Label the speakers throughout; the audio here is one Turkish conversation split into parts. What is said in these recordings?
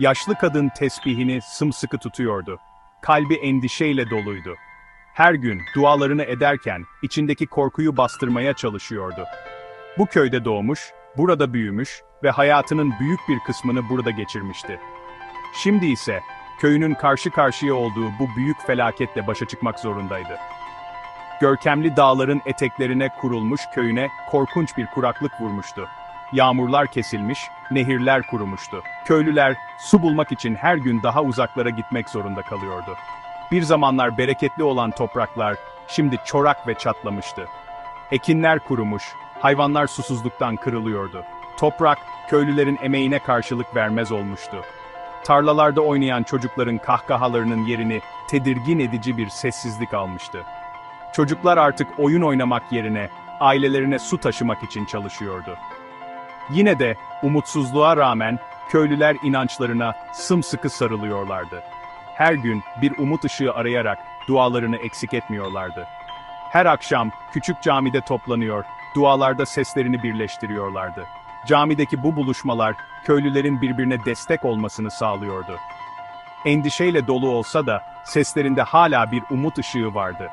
Speaker 1: Yaşlı kadın tesbihini sımsıkı tutuyordu. Kalbi endişeyle doluydu. Her gün dualarını ederken içindeki korkuyu bastırmaya çalışıyordu. Bu köyde doğmuş, burada büyümüş ve hayatının büyük bir kısmını burada geçirmişti. Şimdi ise köyünün karşı karşıya olduğu bu büyük felaketle başa çıkmak zorundaydı. Görkemli dağların eteklerine kurulmuş köyüne korkunç bir kuraklık vurmuştu. Yağmurlar kesilmiş, nehirler kurumuştu. Köylüler su bulmak için her gün daha uzaklara gitmek zorunda kalıyordu. Bir zamanlar bereketli olan topraklar şimdi çorak ve çatlamıştı. Ekinler kurumuş, hayvanlar susuzluktan kırılıyordu. Toprak, köylülerin emeğine karşılık vermez olmuştu. Tarlalarda oynayan çocukların kahkahalarının yerini tedirgin edici bir sessizlik almıştı. Çocuklar artık oyun oynamak yerine ailelerine su taşımak için çalışıyordu. Yine de umutsuzluğa rağmen köylüler inançlarına sımsıkı sarılıyorlardı. Her gün bir umut ışığı arayarak dualarını eksik etmiyorlardı. Her akşam küçük camide toplanıyor, dualarda seslerini birleştiriyorlardı. Camideki bu buluşmalar köylülerin birbirine destek olmasını sağlıyordu. Endişeyle dolu olsa da seslerinde hala bir umut ışığı vardı.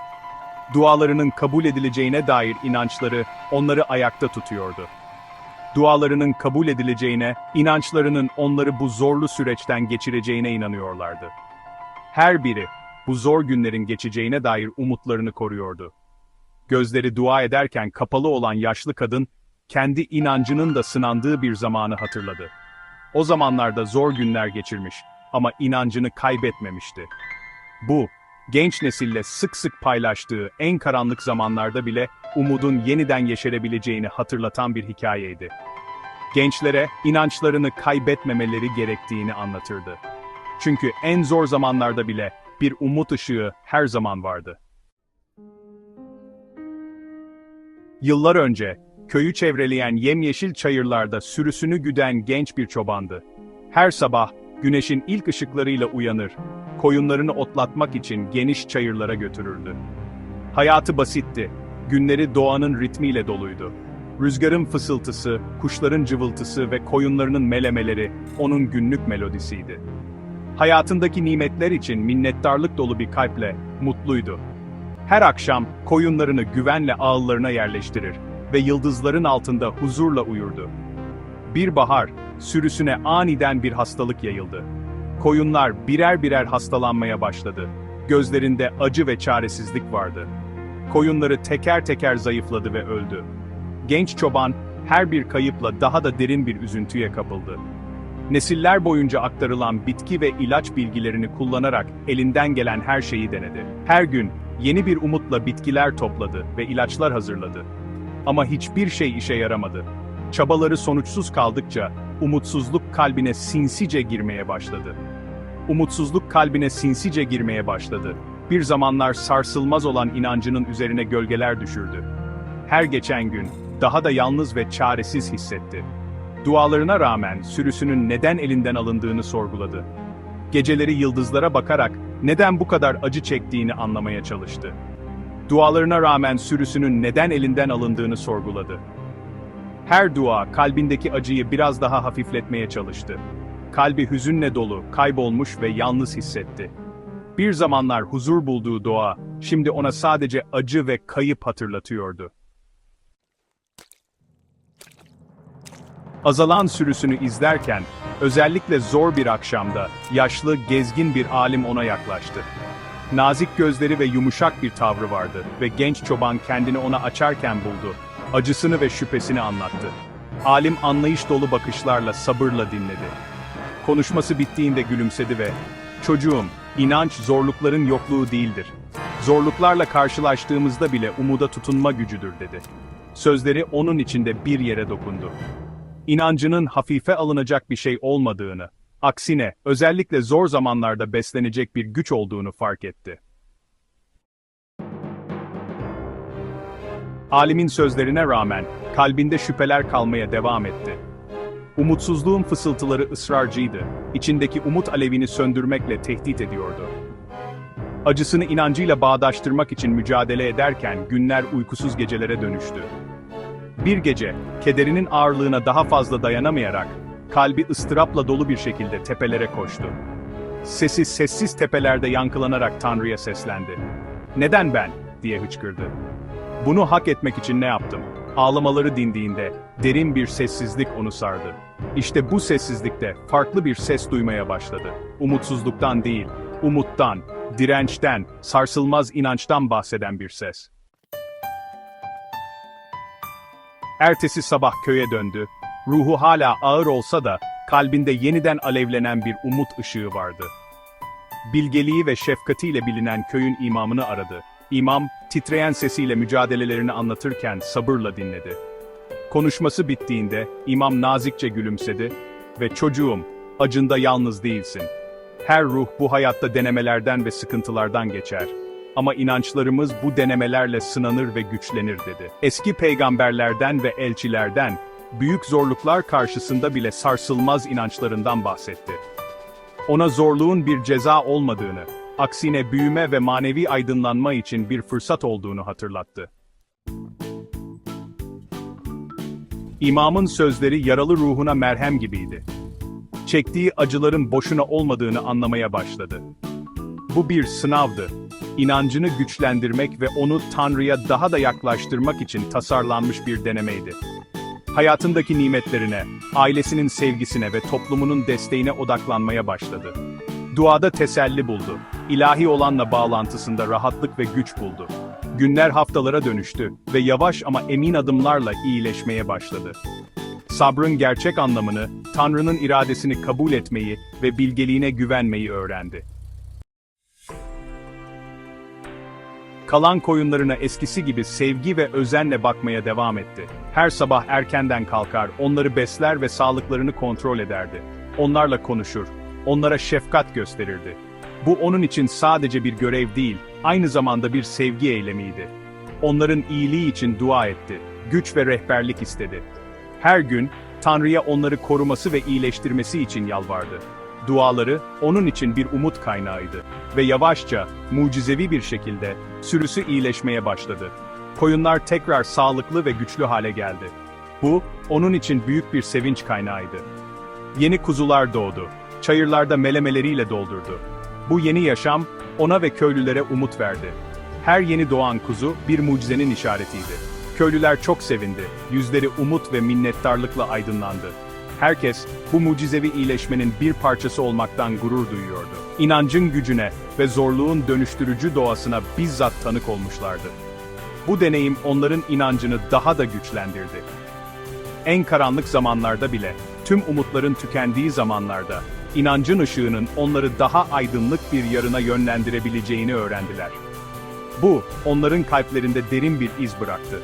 Speaker 1: Dualarının kabul edileceğine dair inançları onları ayakta tutuyordu. Dualarının kabul edileceğine, inançlarının onları bu zorlu süreçten geçireceğine inanıyorlardı. Her biri bu zor günlerin geçeceğine dair umutlarını koruyordu. Gözleri dua ederken kapalı olan yaşlı kadın, kendi inancının da sınandığı bir zamanı hatırladı. O zamanlarda zor günler geçirmiş ama inancını kaybetmemişti. Bu, genç nesille sık sık paylaştığı en karanlık zamanlarda bile umudun yeniden yeşerebileceğini hatırlatan bir hikayeydi. Gençlere inançlarını kaybetmemeleri gerektiğini anlatırdı. Çünkü en zor zamanlarda bile bir umut ışığı her zaman vardı. Yıllar önce, köyü çevreleyen yemyeşil çayırlarda sürüsünü güden genç bir çobandı. Her sabah, güneşin ilk ışıklarıyla uyanır, koyunlarını otlatmak için geniş çayırlara götürürdü. Hayatı basitti, günleri doğanın ritmiyle doluydu. Rüzgarın fısıltısı, kuşların cıvıltısı ve koyunlarının melemeleri onun günlük melodisiydi. Hayatındaki nimetler için minnettarlık dolu bir kalple mutluydu. Her akşam koyunlarını güvenle ağıllarına yerleştirir ve yıldızların altında huzurla uyurdu. Bir bahar, sürüsüne aniden bir hastalık yayıldı. Koyunlar birer birer hastalanmaya başladı. Gözlerinde acı ve çaresizlik vardı. Koyunları teker teker zayıfladı ve öldü. Genç çoban her bir kayıpla daha da derin bir üzüntüye kapıldı. Nesiller boyunca aktarılan bitki ve ilaç bilgilerini kullanarak elinden gelen her şeyi denedi. Her gün yeni bir umutla bitkiler topladı ve ilaçlar hazırladı. Ama hiçbir şey işe yaramadı. Çabaları sonuçsuz kaldıkça umutsuzluk kalbine sinsice girmeye başladı. Umutsuzluk kalbine sinsice girmeye başladı. Bir zamanlar sarsılmaz olan inancının üzerine gölgeler düşürdü. Her geçen gün daha da yalnız ve çaresiz hissetti. Dualarına rağmen sürüsünün neden elinden alındığını sorguladı. Geceleri yıldızlara bakarak neden bu kadar acı çektiğini anlamaya çalıştı. Dualarına rağmen sürüsünün neden elinden alındığını sorguladı. Her dua kalbindeki acıyı biraz daha hafifletmeye çalıştı. Kalbi hüzünle dolu, kaybolmuş ve yalnız hissetti. Bir zamanlar huzur bulduğu doğa, şimdi ona sadece acı ve kayıp hatırlatıyordu. Azalan sürüsünü izlerken, özellikle zor bir akşamda, yaşlı, gezgin bir alim ona yaklaştı. Nazik gözleri ve yumuşak bir tavrı vardı ve genç çoban kendini ona açarken buldu. Acısını ve şüphesini anlattı. Alim anlayış dolu bakışlarla sabırla dinledi. Konuşması bittiğinde gülümsedi ve "Çocuğum, inanç zorlukların yokluğu değildir. Zorluklarla karşılaştığımızda bile umuda tutunma gücüdür." dedi. Sözleri onun içinde bir yere dokundu. İnancının hafife alınacak bir şey olmadığını, aksine özellikle zor zamanlarda beslenecek bir güç olduğunu fark etti. Alimin sözlerine rağmen kalbinde şüpheler kalmaya devam etti. Umutsuzluğun fısıltıları ısrarcıydı, içindeki umut alevini söndürmekle tehdit ediyordu. Acısını inancıyla bağdaştırmak için mücadele ederken günler uykusuz gecelere dönüştü. Bir gece, kederinin ağırlığına daha fazla dayanamayarak, kalbi ıstırapla dolu bir şekilde tepelere koştu. Sesi sessiz tepelerde yankılanarak Tanrı'ya seslendi. Neden ben? diye hıçkırdı. Bunu hak etmek için ne yaptım? Ağlamaları dindiğinde derin bir sessizlik onu sardı. İşte bu sessizlikte farklı bir ses duymaya başladı. Umutsuzluktan değil, umuttan, dirençten, sarsılmaz inançtan bahseden bir ses. Ertesi sabah köye döndü. Ruhu hala ağır olsa da kalbinde yeniden alevlenen bir umut ışığı vardı. Bilgeliği ve şefkatiyle bilinen köyün imamını aradı. İmam, titreyen sesiyle mücadelelerini anlatırken sabırla dinledi. Konuşması bittiğinde imam nazikçe gülümsedi ve çocuğum, acında yalnız değilsin. Her ruh bu hayatta denemelerden ve sıkıntılardan geçer. Ama inançlarımız bu denemelerle sınanır ve güçlenir dedi. Eski peygamberlerden ve elçilerden, büyük zorluklar karşısında bile sarsılmaz inançlarından bahsetti. Ona zorluğun bir ceza olmadığını, aksine büyüme ve manevi aydınlanma için bir fırsat olduğunu hatırlattı. İmamın sözleri yaralı ruhuna merhem gibiydi. Çektiği acıların boşuna olmadığını anlamaya başladı. Bu bir sınavdı. İnancını güçlendirmek ve onu Tanrı'ya daha da yaklaştırmak için tasarlanmış bir denemeydi. Hayatındaki nimetlerine, ailesinin sevgisine ve toplumunun desteğine odaklanmaya başladı. Duada teselli buldu. İlahi olanla bağlantısında rahatlık ve güç buldu. Günler haftalara dönüştü ve yavaş ama emin adımlarla iyileşmeye başladı. Sabrın gerçek anlamını, Tanrı'nın iradesini kabul etmeyi ve bilgeliğine güvenmeyi öğrendi. Kalan koyunlarına eskisi gibi sevgi ve özenle bakmaya devam etti. Her sabah erkenden kalkar, onları besler ve sağlıklarını kontrol ederdi. Onlarla konuşur, onlara şefkat gösterirdi. Bu onun için sadece bir görev değil, aynı zamanda bir sevgi eylemiydi. Onların iyiliği için dua etti, güç ve rehberlik istedi. Her gün, Tanrı'ya onları koruması ve iyileştirmesi için yalvardı. Duaları, onun için bir umut kaynağıydı. Ve yavaşça, mucizevi bir şekilde, sürüsü iyileşmeye başladı. Koyunlar tekrar sağlıklı ve güçlü hale geldi. Bu, onun için büyük bir sevinç kaynağıydı. Yeni kuzular doğdu. Çayırlarda melemeleriyle doldurdu. Bu yeni yaşam, ona ve köylülere umut verdi. Her yeni doğan kuzu, bir mucizenin işaretiydi. Köylüler çok sevindi, yüzleri umut ve minnettarlıkla aydınlandı. Herkes, bu mucizevi iyileşmenin bir parçası olmaktan gurur duyuyordu. İnancın gücüne ve zorluğun dönüştürücü doğasına bizzat tanık olmuşlardı. Bu deneyim onların inancını daha da güçlendirdi. En karanlık zamanlarda bile, tüm umutların tükendiği zamanlarda, inancın ışığının onları daha aydınlık bir yarına yönlendirebileceğini öğrendiler. Bu, onların kalplerinde derin bir iz bıraktı.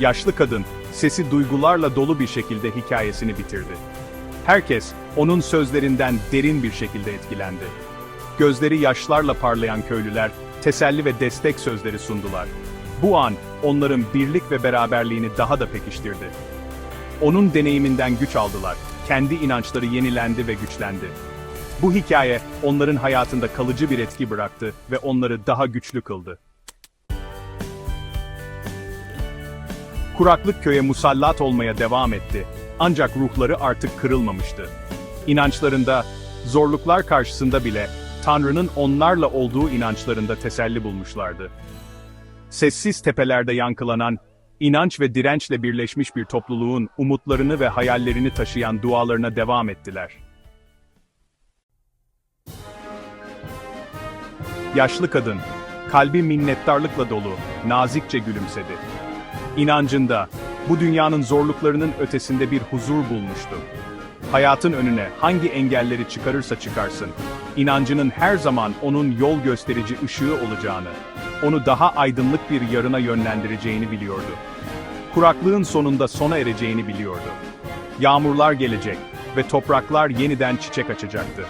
Speaker 1: Yaşlı kadın, sesi duygularla dolu bir şekilde hikayesini bitirdi. Herkes, onun sözlerinden derin bir şekilde etkilendi. Gözleri yaşlarla parlayan köylüler, teselli ve destek sözleri sundular. Bu an, onların birlik ve beraberliğini daha da pekiştirdi. Onun deneyiminden güç aldılar, kendi inançları yenilendi ve güçlendi. Bu hikaye, onların hayatında kalıcı bir etki bıraktı ve onları daha güçlü kıldı. Kuraklık köye musallat olmaya devam etti. Ancak ruhları artık kırılmamıştı. İnançlarında, zorluklar karşısında bile Tanrı'nın onlarla olduğu inançlarında teselli bulmuşlardı. Sessiz tepelerde yankılanan, inanç ve dirençle birleşmiş bir topluluğun umutlarını ve hayallerini taşıyan dualarına devam ettiler. Yaşlı kadın, kalbi minnettarlıkla dolu, nazikçe gülümsedi. İnancında, bu dünyanın zorluklarının ötesinde bir huzur bulmuştu. Hayatın önüne hangi engelleri çıkarırsa çıkarsın, inancının her zaman onun yol gösterici ışığı olacağını, onu daha aydınlık bir yarına yönlendireceğini biliyordu. Kuraklığın sonunda sona ereceğini biliyordu. Yağmurlar gelecek ve topraklar yeniden çiçek açacaktı.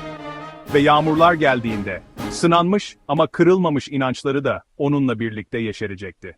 Speaker 1: Ve yağmurlar geldiğinde, sınanmış ama kırılmamış inançları da onunla birlikte yeşerecekti.